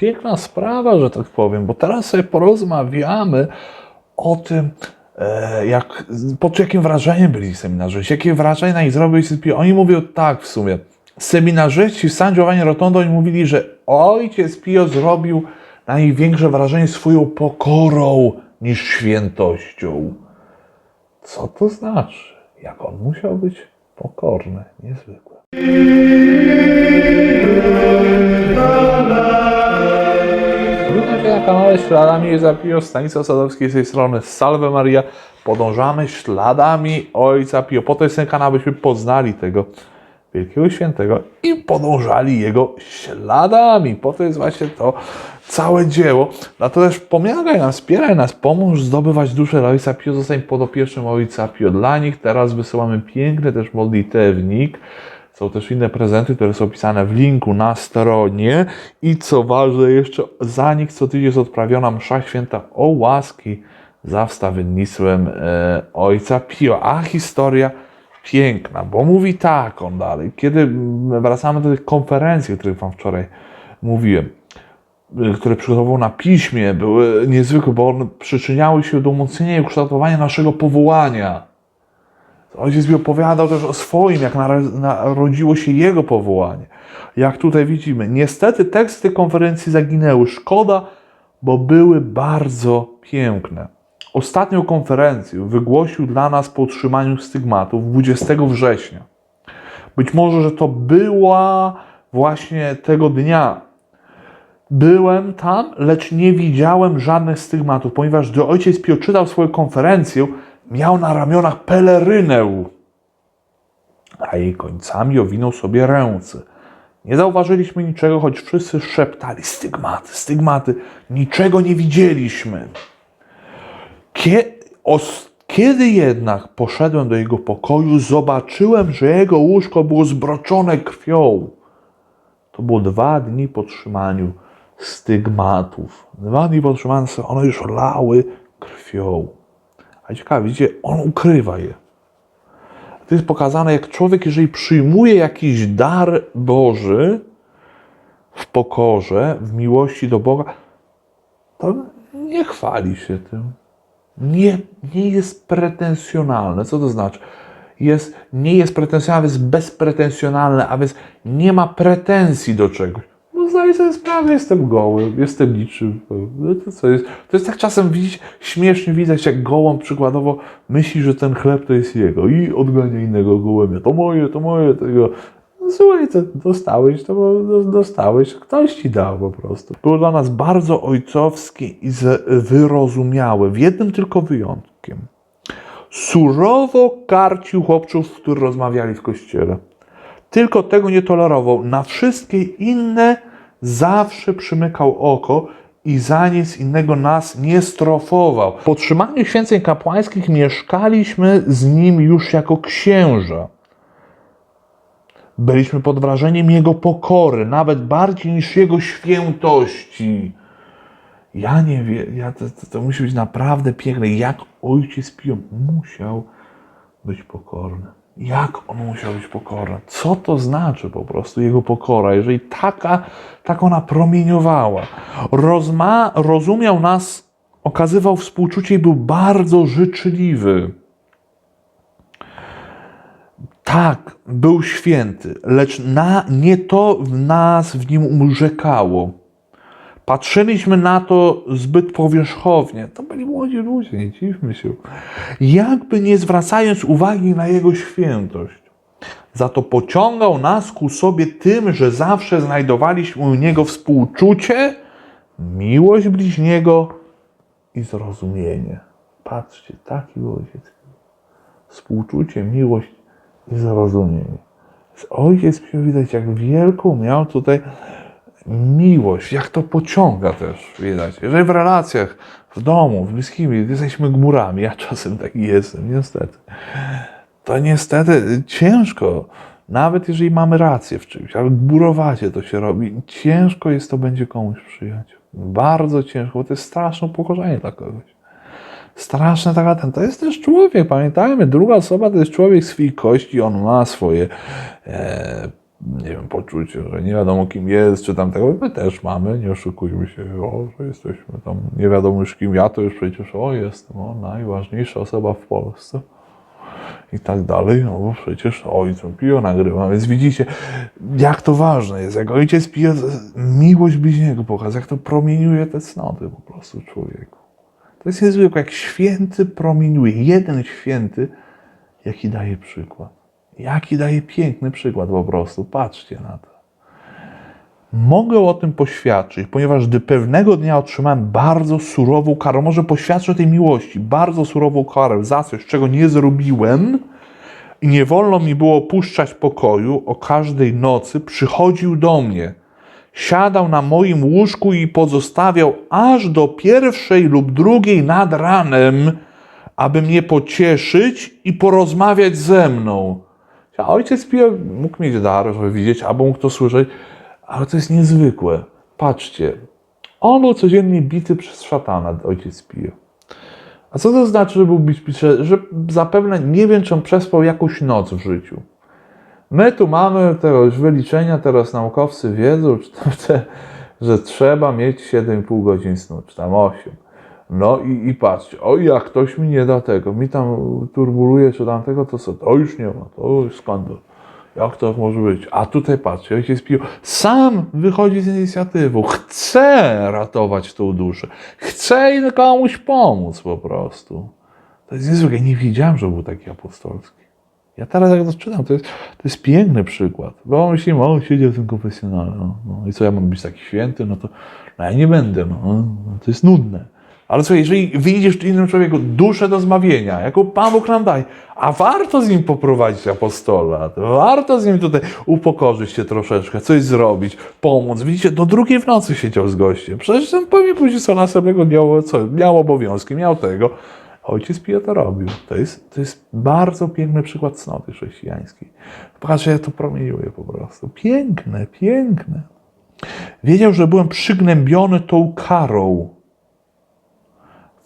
piękna sprawa, że tak powiem, bo teraz sobie porozmawiamy o tym, e, jak, pod jakim wrażeniem byli seminarzyści, jakie wrażenie na nich zrobił Pio. Oni mówią tak w sumie. Seminarzyści w San Giovanni Rotondo oni mówili, że ojciec Pio zrobił na nich większe wrażenie swoją pokorą niż świętością. Co to znaczy? Jak on musiał być pokorny, niezwykle. Kanale Śladami Zapio, Stanisław Sadowski z tej strony Salve Maria. Podążamy śladami Ojca Pio. Po to jest ten kanał, abyśmy poznali tego wielkiego świętego i podążali jego śladami. Po to jest właśnie to całe dzieło. Dlatego też pomagaj nam, wspieraj nas, pomóż zdobywać duszę Ojca Pio, zostań podopiecznym Ojca Pio. Dla nich teraz wysyłamy piękny też modlitewnik. Są też inne prezenty, które są opisane w linku na stronie. I co ważne, jeszcze za nich co tydzień jest odprawiona msza święta o łaski za wstawiennictwem e, Ojca Pio. A historia piękna, bo mówi tak on dalej. Kiedy wracamy do tych konferencji, o których Wam wczoraj mówiłem, y, które przygotował na piśmie, były niezwykłe, bo one przyczyniały się do umocnienia i ukształtowania naszego powołania. Ojciec mi opowiadał też o swoim, jak naro- narodziło się jego powołanie. Jak tutaj widzimy, niestety teksty konferencji zaginęły. Szkoda, bo były bardzo piękne. Ostatnią konferencję wygłosił dla nas po otrzymaniu stygmatów 20 września. Być może, że to była właśnie tego dnia. Byłem tam, lecz nie widziałem żadnych stygmatów, ponieważ gdy ojciec Pio czytał swoją konferencję, miał na ramionach pelerynę, a jej końcami owinął sobie ręce. Nie zauważyliśmy niczego, choć wszyscy szeptali stygmaty, stygmaty. Niczego nie widzieliśmy. Kiedy jednak poszedłem do jego pokoju, zobaczyłem, że jego łóżko było zbroczone krwią. To było dwa dni po trzymaniu stygmatów. Dwa dni po trzymaniu, one już lały krwią. A ciekawe, widzicie, on ukrywa je. To jest pokazane, jak człowiek, jeżeli przyjmuje jakiś dar Boży w pokorze, w miłości do Boga, to nie chwali się tym. Nie, nie jest pretensjonalne. Co to znaczy? Jest, nie jest pretensjonalne, jest bezpretensjonalne, a więc nie ma pretensji do czegoś. No zdaję sobie sprawę, jestem goły, jestem niczym. No to co jest? To jest tak czasem widzieć, śmiesznie widać, jak gołąb przykładowo myśli, że ten chleb to jest jego i odgania innego gołębia. To moje, to moje, tego. No słuchaj, to dostałeś, to dostałeś, ktoś ci dał po prostu. Było dla nas bardzo ojcowskie i wyrozumiałe, w jednym tylko wyjątkiem. Surowo karcił chłopców, którzy rozmawiali w kościele. Tylko tego nie tolerował. Na wszystkie inne zawsze przymykał oko i za nic innego nas nie strofował. Po otrzymaniu święceń kapłańskich mieszkaliśmy z nim już jako księża. Byliśmy pod wrażeniem jego pokory, nawet bardziej niż jego świętości. Ja nie wiem, ja, to, to, to musi być naprawdę piękne. Jak ojciec Pio musiał być pokorny. Jak on musiał być pokorny? Co to znaczy po prostu jego pokora, jeżeli taka, tak ona promieniowała? Rozma, rozumiał nas, okazywał współczucie i był bardzo życzliwy. Tak, był święty, lecz na, nie to w nas w nim urzekało. Patrzyliśmy na to zbyt powierzchownie. To byli młodzi ludzie, nie dziwmy się. Jakby nie zwracając uwagi na jego świętość. Za to pociągał nas ku sobie tym, że zawsze znajdowaliśmy u niego współczucie, miłość bliźniego i zrozumienie. Patrzcie, taki był ojciec. Współczucie, miłość i zrozumienie. Ojciec widać, jak wielką miał tutaj miłość, jak to pociąga też, widać. Jeżeli w relacjach, w domu, z bliskimi, jesteśmy gmurami, ja czasem taki jestem, niestety, to niestety ciężko, nawet jeżeli mamy rację w czymś, ale gmurowacie to się robi, ciężko jest to będzie komuś przyjąć. Bardzo ciężko, bo to jest straszne upokorzenie dla kogoś. Straszne taka ten, to jest też człowiek, pamiętajmy, druga osoba to jest człowiek z krwi kości, on ma swoje e, nie wiem, poczucie, że nie wiadomo kim jest, czy tam tego. My też mamy, nie oszukujmy się, o, że jesteśmy tam nie wiadomo już kim. Ja to już przecież, o, jestem, o, najważniejsza osoba w Polsce i tak dalej, no bo przecież ojcem pijo nagrywa, więc widzicie, jak to ważne jest, jak ojciec pije, miłość bliźniego pokazuje, jak to promieniuje te cnoty po prostu człowieku. To jest niezwykłe, jak święty promieniuje, jeden święty, jaki daje przykład. Jaki daje piękny przykład po prostu, patrzcie na to. Mogę o tym poświadczyć, ponieważ gdy pewnego dnia otrzymałem bardzo surową karę, może poświadczę tej miłości, bardzo surową karę za coś, czego nie zrobiłem i nie wolno mi było opuszczać pokoju, o każdej nocy przychodził do mnie, siadał na moim łóżku i pozostawiał aż do pierwszej lub drugiej nad ranem, aby mnie pocieszyć i porozmawiać ze mną. A ojciec Pio mógł mieć dar, żeby widzieć, albo mógł to słyszeć, ale to jest niezwykłe. Patrzcie, on był codziennie bity przez szatana, ojciec Pio. A co to znaczy, że był bity? Że, zapewne nie wiem, czy on przespał jakąś noc w życiu. My tu mamy już wyliczenia, teraz naukowcy wiedzą, czy że trzeba mieć 7,5 godzin snu, czy tam 8. No i, i patrzcie, o jak ktoś mi nie da tego, mi tam turbuluje czy tamtego, to co, to już nie ma, to już skandal. Jak to może być? A tutaj patrzcie, ojciec Pio sam wychodzi z inicjatywą, chce ratować tą duszę, chce komuś pomóc po prostu. To jest niezwykłe, nie wiedziałem, że był taki apostolski. Ja teraz jak to czytam, to jest, to jest piękny przykład. Bo myślimy, o, siedział w tym konfesjonale, no, no i co, ja mam być taki święty? No to no, ja nie będę, no, no to jest nudne. Ale słuchaj, jeżeli widzisz innym człowieku duszę do zbawienia, jaką Pan Bóg nam daje, a warto z nim poprowadzić apostolat, warto z nim tutaj upokorzyć się troszeczkę, coś zrobić, pomóc. Widzicie, do drugiej w nocy siedział z gościem. Przecież ten pewnie później co następnego miał, co, miał obowiązki, miał tego. Ojciec Pio to robił. To jest, to jest bardzo piękny przykład cnoty chrześcijańskiej. Patrzcie, jak to promieniuje po prostu. Piękne, piękne. Wiedział, że byłem przygnębiony tą karą,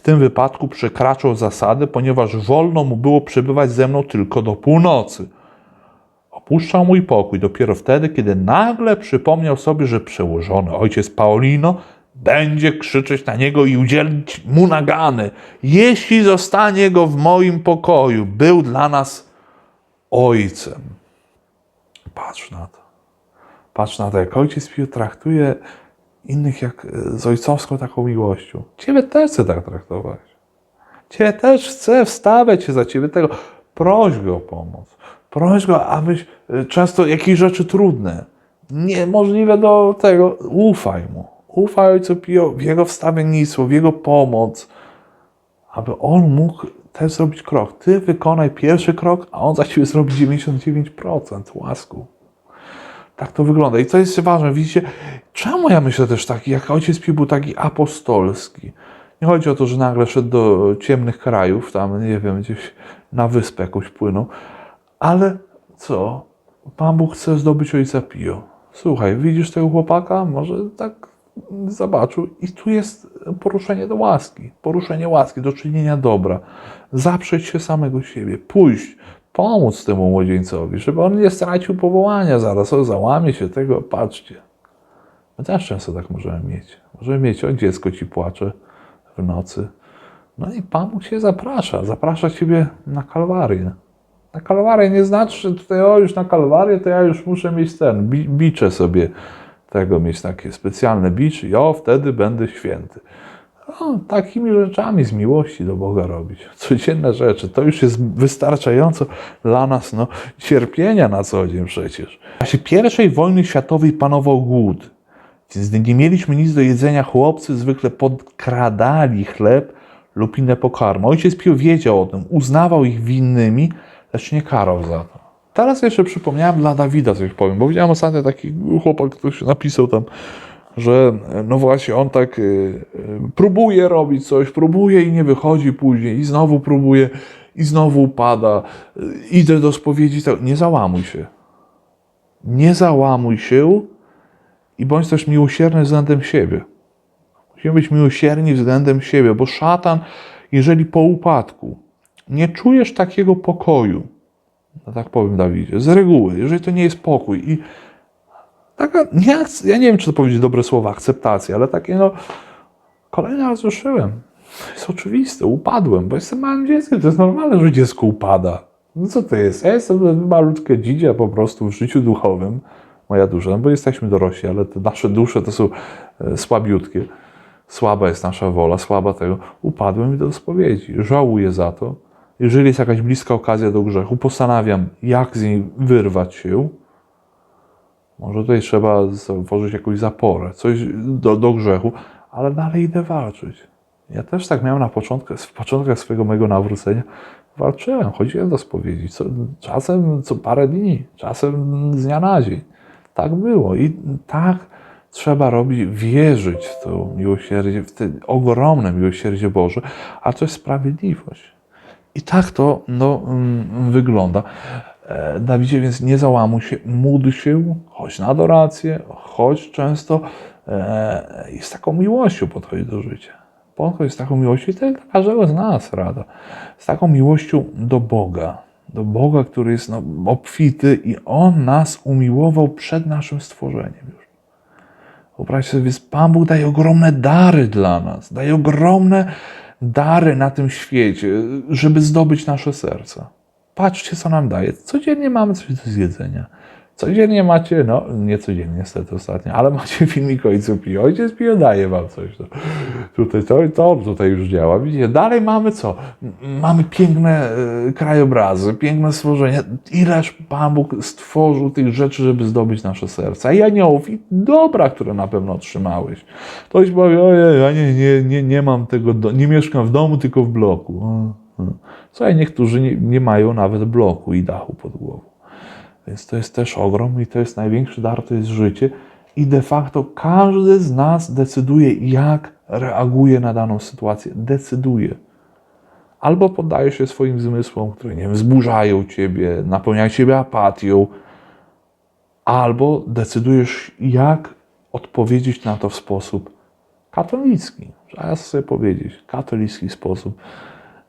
w tym wypadku przekraczał zasady, ponieważ wolno mu było przebywać ze mną tylko do północy. Opuszczał mój pokój dopiero wtedy, kiedy nagle przypomniał sobie, że przełożony ojciec Paulino będzie krzyczeć na niego i udzielić mu nagany. Jeśli zostanie go w moim pokoju, był dla nas ojcem. Patrz na to. Patrz na to, jak ojciec Pio traktuje innych jak e, z ojcowską taką miłością. Ciebie też chcę tak traktować. Ciebie też chcę wstawiać się za ciebie tego. Proś go o pomoc. Proś go, abyś e, często jakieś rzeczy trudne, niemożliwe do tego, ufaj mu. Ufaj Ojcu Pio w jego wstawiennictwo, w jego pomoc, aby on mógł też zrobić krok. Ty wykonaj pierwszy krok, a on za ciebie zrobi 99% łasku. Tak to wygląda. I co jest ważne, widzicie, czemu ja myślę też taki, jak ojciec Pił był taki apostolski. Nie chodzi o to, że nagle szedł do ciemnych krajów, tam, nie wiem, gdzieś na wyspę jakąś płynął, ale co? Pan Bóg chce zdobyć ojca Pio. Słuchaj, widzisz tego chłopaka? Może tak zobaczył. I tu jest poruszenie do łaski, poruszenie łaski, do czynienia dobra. Zaprzeć się samego siebie, pójść, pomóc temu młodzieńcowi, żeby on nie stracił powołania zaraz, o, załamie się tego, patrzcie. Też często tak możemy mieć. Możemy mieć, o dziecko ci płacze w nocy. No i Pan Bóg cię zaprasza, zaprasza ciebie na kalwarię. Na kalwarię nie znaczy, że tutaj, o już na kalwarię, to ja już muszę mieć ten, bi bicze sobie tego, mieć takie specjalne bicze i o, wtedy będę święty no, takimi rzeczami z miłości do Boga robić. Codzienne rzeczy. To już jest wystarczająco dla nas no, cierpienia na co dzień przecież. W czasie pierwszej wojny światowej panował głód. Gdy nie mieliśmy nic do jedzenia, chłopcy zwykle podkradali chleb lub inne pokarmy. Ojciec Pio wiedział o tym, uznawał ich winnymi, lecz nie karał za to. Teraz jeszcze przypomniałem dla Dawida coś powiem, bo widziałem ostatnio taki chłopak, ktoś napisał tam, że no właśnie on tak y, y, próbuje robić coś, próbuje i nie wychodzi później, i znowu próbuje, i znowu upada, idę do spowiedzi. Nie załamuj się. Nie załamuj się i bądź też miłosierny względem siebie. Musimy być miłosierni względem siebie, bo szatan, jeżeli po upadku nie czujesz takiego pokoju, No tak powiem Dawidzie, z reguły, jeżeli to nie jest pokój i taka, nie, ja nie wiem, czy to powiedzieć dobre słowa, akceptacja, ale takie no, kolejny raz ruszyłem. To jest oczywiste, upadłem, bo jestem małym dzieckiem, to jest normalne, że dziecko upada. No co to jest? Ja jestem malutkie dzidzia po prostu w życiu duchowym, moja dusza, no bo jesteśmy dorośli, ale te nasze dusze to są e, słabiutkie. Słaba jest nasza wola, słaba tego. Upadłem i do spowiedzi. Żałuję za to. Jeżeli jest jakaś bliska okazja do grzechu, postanawiam, jak z niej wyrwać się. Może tutaj trzeba stworzyć jakąś zaporę, coś do, do grzechu, ale dalej idę walczyć. Ja też tak miałem na początku, w początkach swojego mojego nawrócenia. Walczyłem, chodziłem do spowiedzi. Co, czasem co parę dni, czasem z dnia na dzień. Tak było i tak trzeba robić, wierzyć w to miłosierdzie, w te ogromne miłosierdzie Boże, a to jest sprawiedliwość. I tak to no, mm, wygląda. E, Dawidzie, więc nie załamuj się, módl się, chodź na adorację, chodź często e, i z taką miłością podchodź do życia. Podchodź z taką miłością i to jest dla każdego z nas rada. Z taką miłością do Boga. Do Boga, który jest no, obfity i On nas umiłował przed naszym stworzeniem już. Wyobraźcie sobie, więc Pan Bóg daje ogromne dary dla nas, daje ogromne dary na tym świecie, żeby zdobyć nasze serca. Patrzcie, co nam daje. Codziennie mamy coś do zjedzenia. Codziennie macie, no nie codziennie niestety ostatnio, ale macie filmik Ojcu Pio. Ojciec Pio daje wam coś. No. Tutaj to, to tutaj już działa. Widzicie, dalej mamy co? Mamy piękne e, krajobrazy, piękne stworzenia. Ileż Pan Bóg stworzył tych rzeczy, żeby zdobyć nasze serca. I aniołów, i dobra, które na pewno otrzymałeś. Ktoś powie, ojej, ja nie, nie, nie, nie mam tego, do, nie mieszkam w domu, tylko w bloku. Słuchaj, niektórzy nie, nie mają nawet bloku i dachu pod głową. Więc to jest też ogrom i to jest największy dar, to jest życie. I de facto każdy z nas decyduje, jak reaguje na daną sytuację. Decyduje. Albo poddaje się swoim zmysłom, które nie wiem, wzburzają ciebie, napełniają ciebie apatią, albo decydujesz, jak odpowiedzieć na to w sposób katolicki. Trzeba sobie powiedzieć, katolicki sposób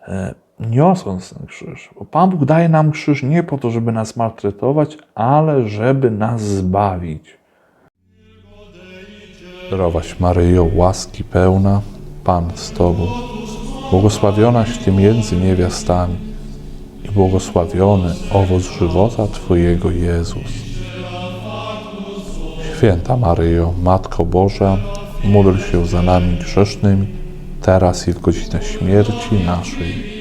e, niosąc ten krzyż. Bo Pan Bóg daje nam krzyż nie po to, żeby nas maltretować, ale żeby nas zbawić. Zdrowaś Maryjo, łaski pełna, Pan z Tobą, błogosławionaś Ty między niewiastami i błogosławiony owoc żywota Twojego Jezus. Święta Maryjo, Matko Boża, módl się za nami grzesznymi, teraz i w godzinę śmierci naszej.